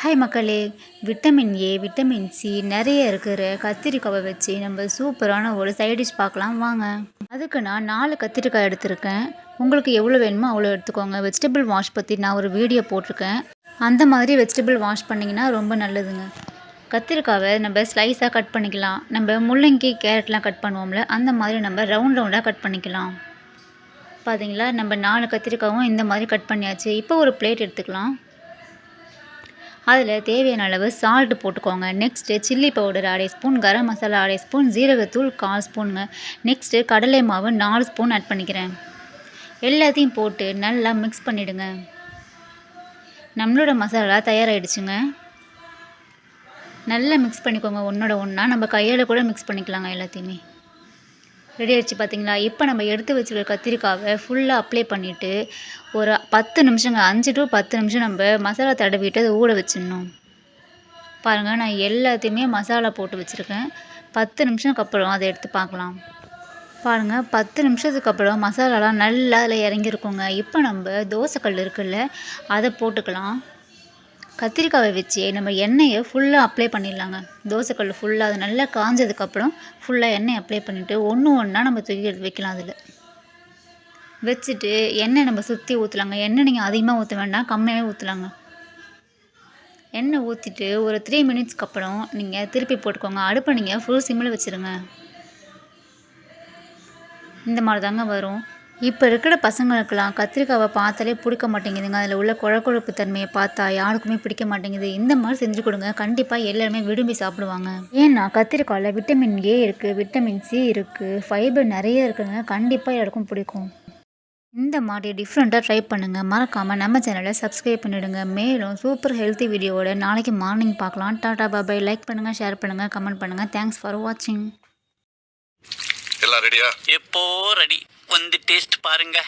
Hi மக்களே vitamin A vitamin C நிறைய இருக்கிற கத்திரிக்காவை வச்சு நம்ம சூப்பரான ஒரு சைட் டிஷ் பார்க்கலாம் வாங்க. அதுக்கு நான் நாலு கத்திரிக்காய் எடுத்திருக்கேன். உங்களுக்கு எவ்வளோ வேணுமோ அவ்வளோ எடுத்துக்கோங்க. வெஜிடபிள் வாஷ் பற்றி நான் ஒரு வீடியோ போட்டிருக்கேன். அந்த மாதிரி வெஜிடபிள் வாஷ் பண்ணிங்கன்னா ரொம்ப நல்லதுங்க. கத்திரிக்காவை நம்ம ஸ்லைஸாக கட் பண்ணிக்கலாம். நம்ம முள்ளங்கி கேரட்லாம் கட் பண்ணுவோம்ல அந்த மாதிரி நம்ம ரவுண்ட் ரவுண்டாக கட் பண்ணிக்கலாம். பார்த்தீங்களா நம்ம நாலு கத்திரிக்காவும் இந்த மாதிரி கட் பண்ணியாச்சு. இப்போ ஒரு பிளேட் எடுத்துக்கலாம். அதில் தேவையான அளவு சால்ட் போட்டுக்கோங்க. நெக்ஸ்ட்டு சில்லி பவுடர் அரை ஸ்பூன் கரம் மசாலா அரை ஸ்பூன் ஜீரகத்தூள் கால் ஸ்பூனுங்க நெக்ஸ்ட்டு கடலை மாவு நாலு ஸ்பூன் ஆட் பண்ணிக்கிறேன். எல்லாத்தையும் போட்டு நல்லா மிக்ஸ் பண்ணிவிடுங்க நம்மளோட மசாலா தயாராகிடுச்சுங்க நல்லா மிக்ஸ் பண்ணிக்கோங்க. ஒன்றோட ஒன்றா நம்ம கையால் கூட மிக்ஸ் பண்ணிக்கலாங்க எல்லாத்தையுமே. ரெடி ஆகிடுச்சு பார்த்தீங்களா இப்போ நம்ம எடுத்து வச்சுருக்க கத்திரிக்காவை ஃபுல்லாக அப்ளை பண்ணிவிட்டு ஒரு பத்து நிமிஷங்க அஞ்சு டு பத்து நிமிஷம் நம்ம மசாலா தடவிட்டு அதை ஊற வச்சிடணும். பாருங்கள் நான் எல்லாத்தையுமே மசாலா போட்டு வச்சுருக்கேன். பத்து நிமிஷத்துக்கு அப்புறம் அதை எடுத்து பார்க்கலாம். பாருங்கள் பத்து நிமிஷத்துக்கு அப்புறம் மசாலாலாம் நல்லா அதில் இறங்கியிருக்குங்க. இப்போ நம்ம தோசைக்கல் இருக்குல்ல அதை போட்டுக்கலாம். கத்திரிக்காவை வச்சு நம்ம எண்ணெயை ஃபுல்லாக அப்ளை பண்ணிடலாங்க. தோசைக்கல் ஃபுல்லாக அது நல்லா காஞ்சதுக்கப்புறம் ஃபுல்லாக எண்ணெய் அப்ளை பண்ணிவிட்டு ஒன்று ஒன்றா நம்ம தூக்கி எடுத்து வைக்கலாம் அதில். வச்சுட்டு எண்ணெய் நம்ம சுற்றி ஊற்றலாங்க எண்ணெய் நீங்கள் அதிகமாக ஊற்ற வேண்டாம் கம்மியாகவே ஊற்றலாங்க எண்ணெய் ஊற்றிட்டு ஒரு த்ரீ மினிட்ஸ்க்கு அப்புறம் நீங்கள் திருப்பி போட்டுக்கோங்க. அடுப்பை நீங்கள் ஃபுல் சிம்மில் வச்சுருங்க. இந்த மாதிரி தாங்க வரும். இப்போ இருக்கிற பசங்களுக்கெல்லாம் கத்திரிக்காவை பார்த்தாலே பிடிக்க மாட்டேங்குதுங்க. அதில் உள்ள குழக்குழப்பு தன்மையை பார்த்தா யாருக்குமே பிடிக்க மாட்டேங்குது. இந்த மாதிரி செஞ்சு கொடுங்க. கண்டிப்பாக எல்லாருமே விரும்பி சாப்பிடுவாங்க. ஏன்னா கத்திரிக்காயில் விட்டமின் ஏ இருக்குது விட்டமின் சி இருக்குது ஃபைபர் நிறைய இருக்குங்க. கண்டிப்பாக எல்லாருக்கும் பிடிக்கும். இந்த மாதிரி டிஃப்ரெண்ட்டாக ட்ரை பண்ணுங்கள் மறக்காமல் நம்ம சேனலை சப்ஸ்கிரைப் பண்ணிவிடுங்க மேலும் சூப்பர் ஹெல்த்தி வீடியோவோட நாளைக்கு மார்னிங் பார்க்கலாம். டாடா பாபாய் லைக் பண்ணுங்கள் ஷேர் பண்ணுங்கள் கமெண்ட் பண்ணுங்கள் தேங்க்ஸ் ஃபார் வாட்சிங் எல்லாம் ரெடியா எப்போ ரெடி வந்து டேஸ்ட் பாருங்க.